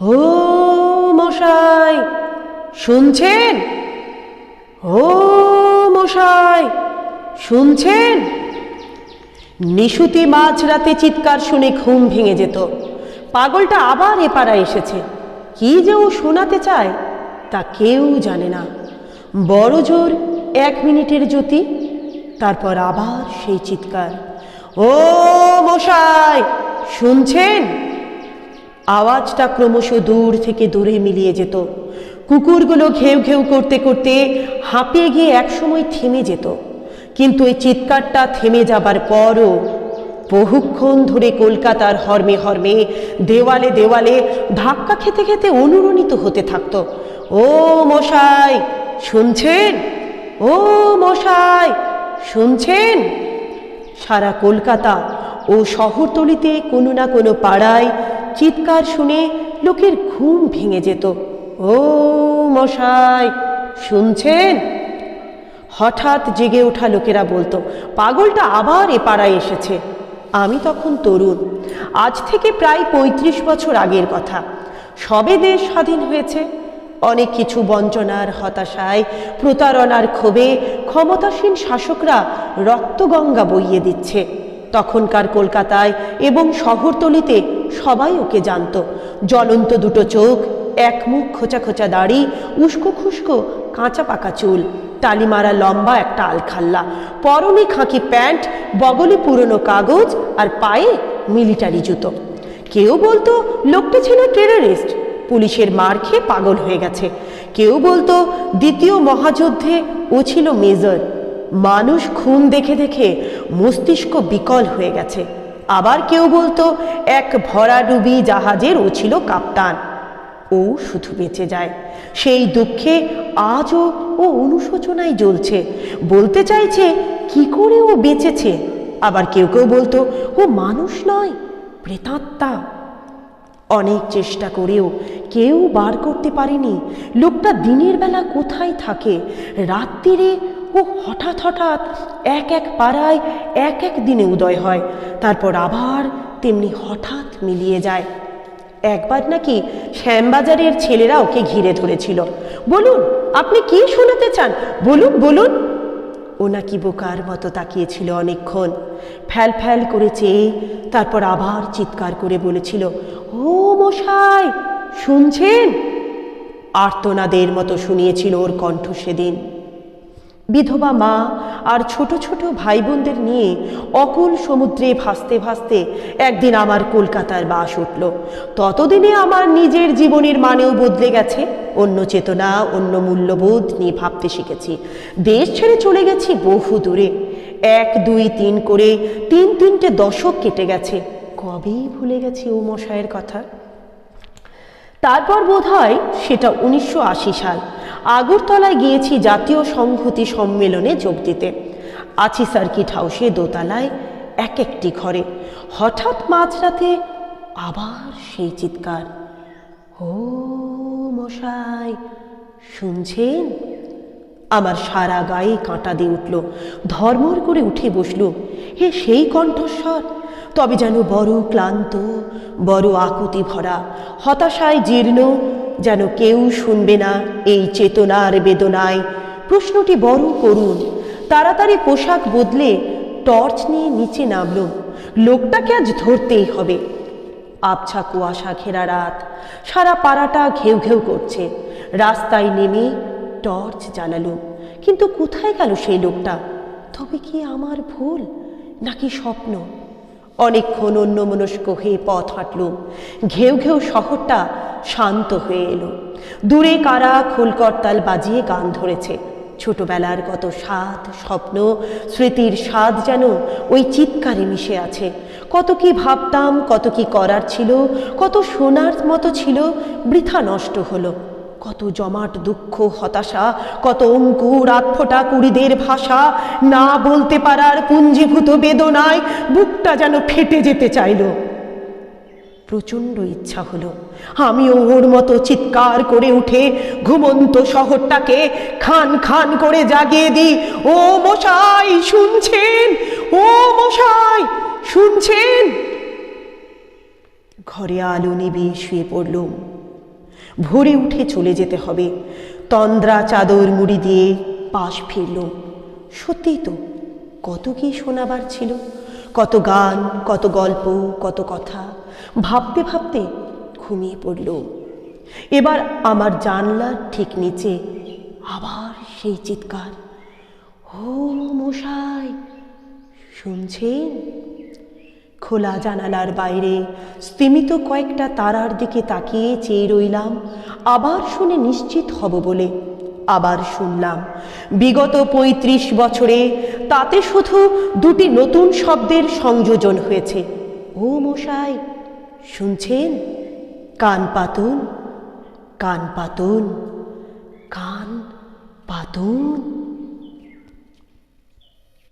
ও মশাই, শুনছেন? ও মশাই, শুনছেন? নিশুতি মাঝরাতে চিৎকার শুনে ঘুম ভেঙে যেত। পাগলটা আবার এপাড়া এসেছে। কি যে ও শোনাতে চায়, তা কেউ জানে না। বড় জোর এক মিনিটের জ্যোতি, তারপর আবার সেই চিৎকার। ও মশাই, শুনছেন? আওয়াজটা ক্রমশ দূর থেকে দূরে মিলিয়ে যেত। কুকুরগুলো ঘেউ ঘেউ করতে করতে হাঁপিয়ে গিয়ে একসময় থেমে যেত। কিন্তু এই চিৎকারটা থেমে যাবার পরও বহুক্ষণ ধরে কলকাতার হর্মে হর্মে, দেওয়ালে দেওয়ালে ধাক্কা খেতে খেতে অনুরণিত হতে থাকত। ও মশাই, শুনছেন? ও মশাই, শুনছেন? সারা কলকাতা ও শহরতলিতে কোনো না কোনো পাড়ায় চিৎকার শুনে লোকের ঘুম ভেঙে যেত। ও মশাই, শুনছেন? হঠাৎ জেগে ওঠা লোকেরা বলতো, পাগলটা আবার এ পাড়ায় এসেছে। আমি তখন তরুণ। আজ থেকে প্রায় পঁয়ত্রিশ বছর আগের কথা। সবে দেশ স্বাধীন হয়েছে। অনেক কিছু বঞ্চনার হতাশায়, প্রতারণার ক্ষোভে ক্ষমতাসীন শাসকরা রক্তগঙ্গা বইয়ে দিচ্ছে। তখনকার কলকাতায় এবং শহরতলিতে সবাই ওকে জানত। জ্বলন্ত দুটো চোখ, এক মুখ খোঁচা খোঁচা দাড়ি, উস্কো খুস্কো কাঁচা পাকা চুল টালি মারা লম্বা একটা আলখাল্লা, পরনে খাঁকি প্যান্ট, বগলে পুরনো কাগজ আর পায়ে মিলিটারি জুতো। কেউ বলতো, লোকটা ছিল টেররিস্ট, পুলিশের মার খেয়ে পাগল হয়ে গেছে। কেউ বলতো, দ্বিতীয় মহাযুদ্ধে ও ছিল মেজর, মানুষ খুন দেখে দেখে মস্তিষ্ক বিকল হয়ে গেছে। আবার কেউ বলতো, এক ভরাডুবি জাহাজের ও ছিল কাপ্তান। ও শুধু বেঁচে যায়। সেই দুঃখে আজও ও অনুশোচনায় জ্বলছে। বলতে চাইছে, কি করে ও বেঁচেছে? আবার কেউ কেউ বলতো, ও মানুষ নয়, প্রেতাত্মা। অনেক চেষ্টা করেও কেউ বার করতে পারেনি। লোকটা দিনের বেলা কোথায় থাকে? রাত্রিরে ও হঠাৎ হঠাৎ এক এক পাড়ায় এক এক দিনে উদয় হয়। তারপর আবার তেমনি হঠাৎ মিলিয়ে যায়। একবার নাকি শ্যামবাজারের ছেলেরা ওকে ঘিরে ধরেছিল। বলুন, আপনি কি শোনাতে চান? বলুন বলুন। ও নাকি বোকার মতো তাকিয়েছিল অনেকক্ষণ। ফ্যাল ফ্যাল করে চেয়ে তারপর আবার চিৎকার করে বলেছিল, ও মশাই, শুনছেন? আর্তনাদের মতো শুনিয়েছিল ওর কণ্ঠ সেদিন। বিধবা মা আর ছোট ছোট ভাই বোনদের নিয়ে অকুল সমুদ্রে ভাসতে ভাসতে একদিন আমার কলকাতার বাস উঠল। ততদিনে আমার নিজের জীবনের মানেও বদলে গেছে। অন্য চেতনা, অন্য মূল্যবোধ নিয়ে ভাবতে শিখেছি। দেশ ছেড়ে চলে গেছি বহু দূরে। এক, দুই, তিন করে তিন তিনটে দশক কেটে গেছে। কবেই ভুলে গেছি ও মশায়ের কথা? তারপর বোধ হয় সেটা উনিশশো আশি সাল। আগরতলায় গিয়েছি জাতীয় সংহতি সম্মেলনে যোগ দিতে। আছি সার্কিট হাউসে দোতলায় এক একটি ঘরে। হঠাৎ মাঝরাতে আবার সেই চিৎকার। ও মশাই, শুনছেন? আমার সারা গায়ে কাঁটা দিয়ে উঠল। ধর্মর করে উঠে বসল। হে সেই কণ্ঠস্বর তবে যেন বড় ক্লান্ত, বড় আকুতি ভরা, হতাশায় জীর্ণ, যেন কেউ শুনবে না এই চেতনার বেদনায়। প্রশ্নটি বড় করুন। তাড়াতাড়ি পোশাক বদলে টর্চ নিয়ে নিচে নামল। লোকটাকে আজ ধরতেই হবে। আবছা কুয়াশা ঘেরা রাত। সারা পাড়াটা ঘেউ ঘেউ করছে। রাস্তায় নেমে টর্চ জ্বালালো। কিন্তু কোথায় গেল সেই লোকটা? তবে কি আমার ভুল, নাকি স্বপ্ন? অনেকক্ষণ অন্যমনস্ক হয়ে পথ হাঁটলুম ঘেউ ঘেউ শহরটা শান্ত হয়ে এলো। দূরে কারা খোলকর্তাল বাজিয়ে গান ধরেছে। ছোটবেলার কত স্বাদ স্বপ্ন, স্মৃতির স্বাদ যেন ওই চিৎকারে মিশে আছে। কত কি ভাবতাম, কত কি করার ছিল, কত শোনার মতো ছিল, বৃথা নষ্ট হলো। কত জমাট দুঃখ, হতাশা, কত অঙ্কুর আতফোটা কুড়িদের ভাষা, না বলতে পারার পুঞ্জীভূত বেদনায় বুকটা যেন ফেটে যেতে চাইল। প্রচণ্ড ইচ্ছা হলো। আমিও ওর মতো চিৎকার করে উঠে ঘুমন্ত শহরটাকে খান খান করে জাগিয়ে দিই। ও মশাই, শুনছেন? ও মশাই, শুনছেন? ঘরে আলো নিবিয়ে শুয়ে পড়লুম। ভোরে উঠে চলে যেতে হবে। তন্দ্রা চাদর মুড়ি দিয়ে পাশ ফিরল। সত্যিই তো কত কি শোনাবার ছিল। কত গান, কত গল্প, কত কথা ভাবতে ভাবতে ঘুমিয়ে পড়ল। এবার আমার জানলার ঠিক নিচে আবার সেই চিৎকার, ও মশাই, শুনছেন? খোলা জানালার বাইরে। স্তিমিত কয়েকটা তারার দিকে তাকিয়ে চেয়ে রইলাম। আবার শুনে নিশ্চিত হব বলে আবার শুনলাম। বিগত পঁয়ত্রিশ বছরে তাতে শুধু দুটি নতুন শব্দের সংযোজন হয়েছে। ও মশাই, শুনছেন? কান পাতুন কান পাতুন কান পাতুন।